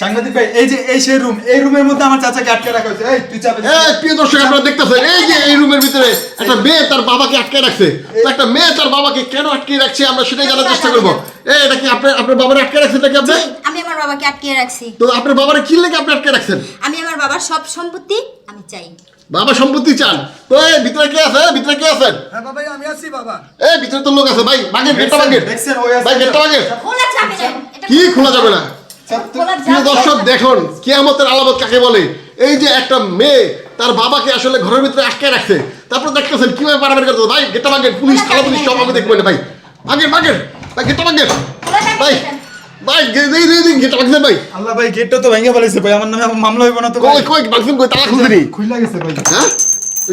সাংবাদিক ভাই এই যে এই সেই রুম এই রুমের মধ্যে আমার চাচাকে আটকে রাখা হয়েছে। এই তুই চাপে এই প্রিয় দর্শক আপনারা দেখতেছেন এই যে এই রুমের ভিতরে একটা মেয়ে তার বাবাকে আটকে রাখছে। একটা মেয়ে তার বাবাকে কেন আটকে রাখছে আমরা সেটাই জানার চেষ্টা করব। এই এটা কি আপনার আপনার বাবার আটকে রাখছে নাকি আপনি? আমি আমার বাবাকে আটকে রাখছি। তো আপনার বাবার কি লেগে আপনি আটকে রাখছেন? আমি আমার বাবার সব সম্পত্তি আমি চাই। বাবা সম্পত্তি চান? তো এই ভিতরে কে আছে? ভিতরে কে আছেন? হ্যাঁ বাবা আমি আছি বাবা। এই ভিতরে তো লোক আছে ভাই বাগের গেটটা বাগের দেখছেন, ওই আছে। ভাই গেটটা বাগের খোলা যাবে না কি খোলা যাবে না? প্রিয় দর্শক দেখুন কিয়ামতের আলামত কাকে বলে? এই যে একটা মেয়ে তার বাবাকে আসলে ঘরের ভিতরে আটকে রাখছে। তারপর দেখতেছেন কীভাবে করতে ভাই গেটটা বাগের পুলিশ থানা পুলিশ সব আমি দেখব ভাই। ভাই বাগের ভাই ভাই গে- এই এই গেটটা বাগছেন ভাই। আল্লাহ ভাই গেটটা তো ভেঙে ফেলেছে ভাই আমার নামে মামলা হইব না তো কই কই বাগছেন কই তালা খুলতে খুলে গেছে ভাই হ্যাঁ?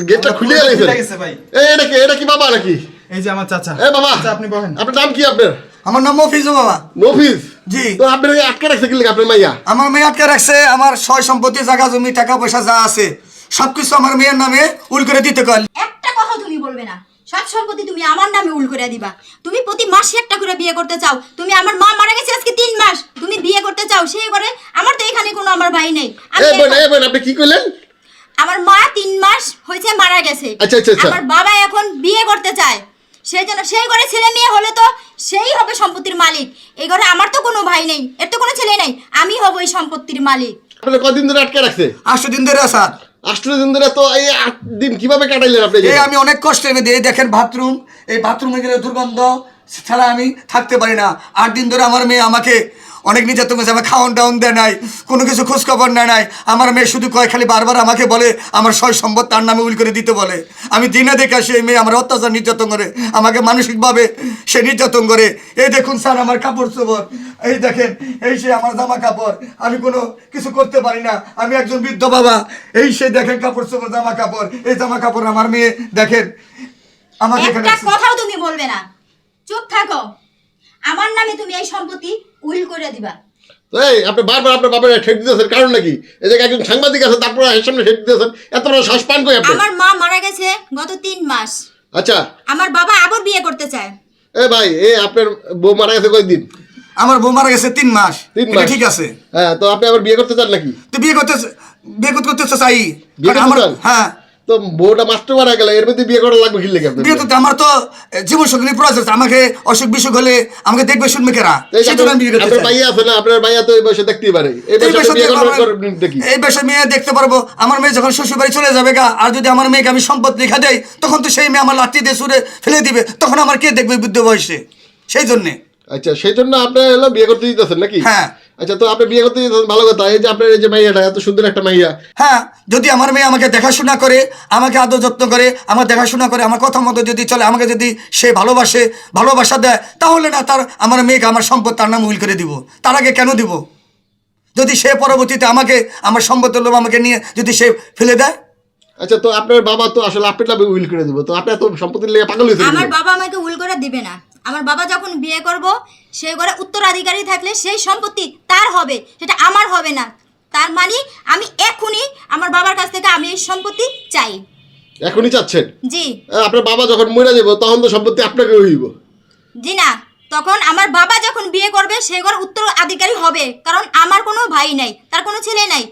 গেটটা খুলে গেছে। ভাই। এটা কি এটা কি বাবা নাকি? এই যে আমার চাচা। এ বাবা আপনি বলেন আপনার নাম কি আপনার? আমার নাম মফিজু বাবা। মফিজ। জি। তো আপনার আটকে রাখছে কি আপনার মাইয়া? আমার মেয়ে আটকে রাখছে আমার সয় সম্পত্তি জায়গা জমি টাকা পয়সা যা আছে সবকিছু আমার মেয়ের নামে উল করে দিতে কল একটা কথা তুমি বলবে না। সব সম্পত্তি তুমি আমার নামে উল করে দিবা। তুমি প্রতি মাসে একটা করে বিয়ে করতে চাও। তুমি আমার মা মারা গেছে আজকে তিন মাস। তুমি বিয়ে করতে চাও সেই করে আমার তো এখানে কোনো আমার ভাই নেই। আমি বোন এখন- বোন আপনি কি কইলেন আমার মা তিন মাস হয়েছে মারা গেছে। আচ্ছা, আচ্ছা, আচ্ছা। আমার বাবা এখন বিয়ে করতে চায়। সেই জন্য সেই ঘরে ছেলে মেয়ে হলে তো সেই হবে সম্পত্তির মালিক। এই ঘরে আমার তো কোনো ভাই নেই এর তো কোনো ছেলে নেই আমি হব এই সম্পত্তির মালিক। আপনি কদিন ধরে আটকে রাখছে? আষ্ট দিন ধরে স্যার। আষ্টটা দিন ধরে তো এই আট দিন কীভাবে কাটাইলেন আপনি এই আমি অনেক কষ্টের এনে দিয়ে দেখেন বাথরুম এই বাথরুমে গেলে দুর্গন্ধ ছাড়া আমি থাকতে পারি না। আট দিন ধরে আমার মেয়ে আমাকে অনেক নির্যাতন করেছে আমার খাওয়ান টাউন দেয় নাই কোনো কিছু খোঁজখবর নেয় নাই। আমার মেয়ে শুধু কয় খালি বারবার আমাকে বলে আমার সয় সম্পদ তার নামে উল করে দিতে বলে। আমি দিনে দেখে আসি এই মেয়ে আমার অত্যাচার নির্যাতন করে আমাকে মানসিকভাবে সে নির্যাতন করে। এই দেখুন স্যার আমার কাপড় চোপড়। এই দেখেন এই সে আমার জামা কাপড়। আমি কোনো কিছু করতে পারি না। আমি একজন বৃদ্ধ বাবা। এই সে দেখেন কাপড় চোপড় জামা কাপড়। এই জামা কাপড় আমার মেয়ে দেখেন আমাকে কথাও তুমি বলবে না। চুপ থাকো। আমার নামে তুমি এই সম্পত্তি উইল করে দিবা। এই আপনি বারবার আপনার বাবার ঠেক দিতেছেন কারণ নাকি? এই যে একজন সাংবাদিক আছে তারপর এর সামনে ঠেক দিতেছেন এত বড় শ্বাস পান কই আপনি? আমার মা মারা গেছে গত তিন মাস। আচ্ছা। আমার বাবা আবার বিয়ে করতে চায়। এ ভাই এ আপনার বউ মারা গেছে কয়েকদিন আমার বউ মারা গেছে তিন মাস। তিন মাস? ঠিক আছে। হ্যাঁ তো আপনি আবার বিয়ে করতে চান নাকি? তো বিয়ে করতে বিয়ে করতে করতে চাই। বিয়ে করতে চান? হ্যাঁ। তো বউটা মাস্টার মারা গেল এর মধ্যে বিয়ে করা লাগবে বিয়ে করতে আমার তো জীবন সঙ্গী প্রয়োজন আমাকে অসুখ বিসুখ হলে আমাকে দেখবে শুনবে কেরা? আপনার। আছে না আপনার তো এই বয়সে দেখতেই পারে। এই বয়সে মেয়ে দেখতে পারব আমার মেয়ে যখন শ্বশুর বাড়ি চলে যাবে গা আর যদি আমার মেয়েকে আমি সম্পদ লেখা দেয় তখন তো সেই মেয়ে আমার লাঠি দিয়ে সুরে ফেলে দিবে তখন আমার কে দেখবে বৃদ্ধ বয়সে? সেই জন্যে। আচ্ছা সেই জন্য আপনি হলো বিয়ে করতে দিতেছেন নাকি? হ্যাঁ। আচ্ছা তো আপনি বিয়ে করতে ভালো কথা এই যে আপনার এই যে মাইয়াটা এত সুন্দর একটা মাইয়া। হ্যাঁ যদি আমার মেয়ে আমাকে দেখাশোনা করে আমাকে আদর যত্ন করে আমার দেখাশোনা করে আমার কথা মতো যদি চলে আমাকে যদি সে ভালোবাসে ভালোবাসা দেয় তাহলে না তার আমার মেয়েকে আমার সম্পদ তার নাম উইল করে দিব। তার আগে কেন দিব? যদি সে পরবর্তীতে আমাকে আমার সম্পদের লোভ আমাকে নিয়ে যদি সে ফেলে দেয়? আচ্ছা তো আপনার বাবা তো আসলে আপনার নামে উইল করে দেবো তো আপনি এত সম্পত্তির লেগে পাগল হয়েছে আমার বাবা আমাকে উল করে দিবে না। আমার বাবা যখন বিয়ে করব সে ঘরে উত্তরাধিকারী থাকলে সেই সম্পত্তি তার হবে সেটা আমার হবে না। তার মানে আমি এক্ষুনি আমার বাবার কাছ থেকে আমি এই সম্পত্তি চাই। এখনই চাচ্ছেন? জি। আপনার বাবা যখন মরে যাব তখন তো সম্পত্তি আপনাকে হইব। জি না তখন আমার বাবা যখন বিয়ে করবে সে ঘর উত্তরাধিকারী হবে কারণ আমার কোনো ভাই নাই তার কোনো ছেলে নাই।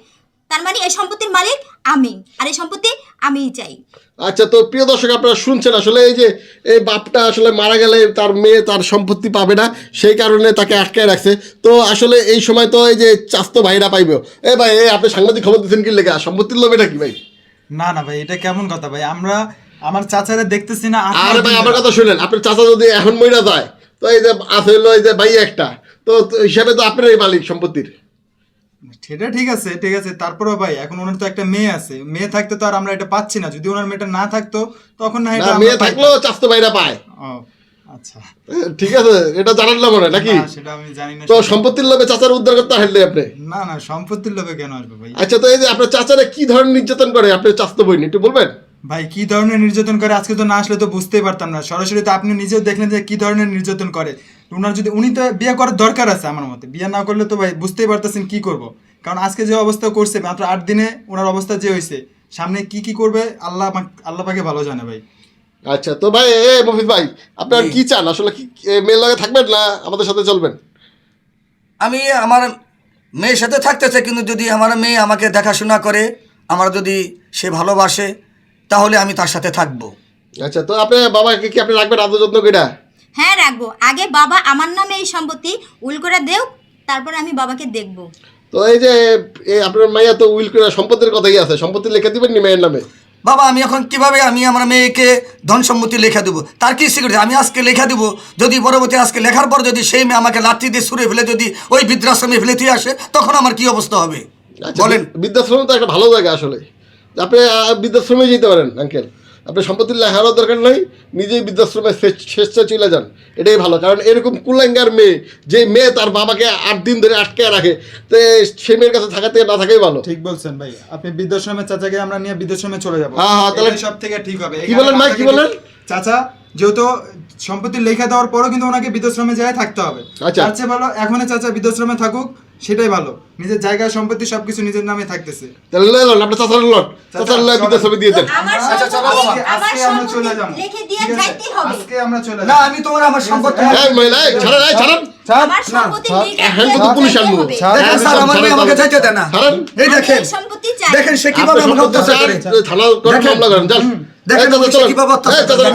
তার মানে এই সম্পত্তির মালিক আমি আর এই সম্পত্তি আমিই চাই। আচ্ছা তো প্রিয় দর্শক আপনারা শুনছেন আসলে এই যে এই বাপটা আসলে মারা গেলে তার মেয়ে তার সম্পত্তি পাবে না সেই কারণে তাকে আটকে রাখছে। তো আসলে এই সময় তো এই যে চাস্তো ভাইরা পাইবে এ ভাই এই আপনি সাংবাদিক খবর দিচ্ছেন কি লেখা? সম্পত্তির লোভ এটা কি ভাই? না না ভাই এটা কেমন কথা ভাই? আমরা আমার চাচারা দেখতেছি না আরে ভাই আমার কথা শুনেন আপনার চাচা যদি এখন মইরা যায় তো এই যে আছে হলো এই যে ভাই একটা তো তো হিসাবে তো আপনারই মালিক সম্পত্তির। সেটা ঠিক আছে ঠিক আছে। তারপরেও ভাই এখন ওনার তো একটা মেয়ে আছে। মেয়ে থাকতে তো আর আমরা এটা পাচ্ছি না। যদি ওনার মেয়েটা না থাকতো তখন না এটা মেয়ে থাকল থাকলেও চাস্তো ভাইরা পায়। ও আচ্ছা। ঠিক আছে এটা জানার না মনে নাকি? না, সেটা আমি জানি না তো সম্পত্তির লোভে চাচার উদ্ধার করতে হারলে আপনি? না না সম্পত্তির লোভে কেন আসবে ভাই? আচ্ছা তো এই যে আপনার চাচারা কি ধরনের নির্যাতন করে? আপনি চাস্তো বইনি একটু বলবেন? ভাই কি ধরনের নির্যাতন করে? আজকে তো না আসলে তো বুঝতেই পারতাম না। সরাসরি তো আপনি নিজেও দেখলেন যে কি ধরনের নির্যাতন করে। ওনার যদি উনি তো বিয়ে করার দরকার আছে আমার মতে। বিয়ে না করলে তো ভাই বুঝতেই পারতেছেন কি করব। কারণ আজকে যে অবস্থা করছে মাত্র আট দিনে ওনার অবস্থা যে হয়েছে সামনে কি কি করবে আল্লাহ আল্লাহ পাকে ভালো জানে ভাই। আচ্ছা তো ভাই এ মফিজ ভাই আপনার কি চান? আসলে কি মেয়ের লগে থাকবেন না আমাদের সাথে চলবেন? আমি আমার মেয়ের সাথে থাকতেছে কিন্তু যদি আমার মেয়ে আমাকে দেখাশোনা করে আমার যদি সে ভালোবাসে তাহলে আমি তার সাথে থাকব। আচ্ছা তো আপনি বাবাকে কি আপনি রাখবেন আদর যত্ন করে? হ্যাঁ রাখব। আগে বাবা আমার নামে এই সম্পত্তি উল করে দেও তারপর আমি বাবাকে দেখব। তো এই যে এই আপনার মাইয়া তো উইল করে সম্পত্তির কথাই আছে। সম্পত্তি লিখে দিবেন নি মেয়ের নামে? বাবা আমি এখন কীভাবে আমি আমার মেয়েকে ধন সম্মতি লেখা দেবো? তার কি সিকিউরিটি আমি আজকে লেখা দেবো। যদি পরবর্তী আজকে লেখার পর যদি সেই মেয়ে আমাকে লাঠি দিয়ে সুরে ফেলে যদি ওই বৃদ্ধাশ্রমে ফেলে দিয়ে আসে তখন আমার কি অবস্থা হবে? আচ্ছা, বলেন। বৃদ্ধাশ্রম তো একটা ভালো জায়গা আসলে। আপনি বৃদ্ধাশ্রমে যেতে পারেন আঙ্কেল আপনি সম্পত্তি লেখারও দরকার নাই নিজেই বৃদ্ধাশ্রমে স্বে- স্বেচ্ছায় চলে যান। এটাই ভালো কারণ এরকম কুলাঙ্গার মেয়ে যে মেয়ে তার বাবাকে আট দিন ধরে আটকে রাখে তো সেই মেয়ের কাছে থাকা থেকে না থাকাই ভালো। ঠিক বলছেন ভাই আপনি বৃদ্ধাশ্রমের চাচাকে আমরা নিয়ে বৃদ্ধাশ্রমে চলে যাব। হ্যাঁ, হ্যাঁ, তাহলে- সব থেকে ঠিক হবে। কি বলেন ভাই, কি বলেন? চাচা যেহেতু সম্পত্তি লেখা দেওয়ার পরও কিন্তু ওনাকে বৃদ্ধাশ্রমে যায় থাকতে হবে। আচ্ছা। চেয়ে ভালো এখনই চাচা বৃদ্ধাশ্রমে থাকুক সেটাই ভালো। নিজের জায়গা সম্পত্তি সবকিছু নিজের নামে থাকতেছে। তাহলে লন আপনার চাচার লন। চাচার লয়ে বৃদ্ধাশ্রমে দিয়ে দেন। আচ্ছা, চলো বাবা। আজকে আমরা চলে সম্পত্তি লিখে দিয়ে ঠিক হবে। আজকে আমরা চলে না আমি তোমার আমার সম্পত্তি এই মহিলা এই ছাড়েন এই ছাড়েন। আমার সম্পত্তি লিখে এখন দিয়ে তো পুলিশ যাইতেই আনব। হবে। দেখেন সে কীভাবে আপনি আমাকে অত্যাচার করে। থানা করে মামলা করেন দেখেন এই চাচা, পুলিশে চলেন। কীভাবে অত্যাচার করে।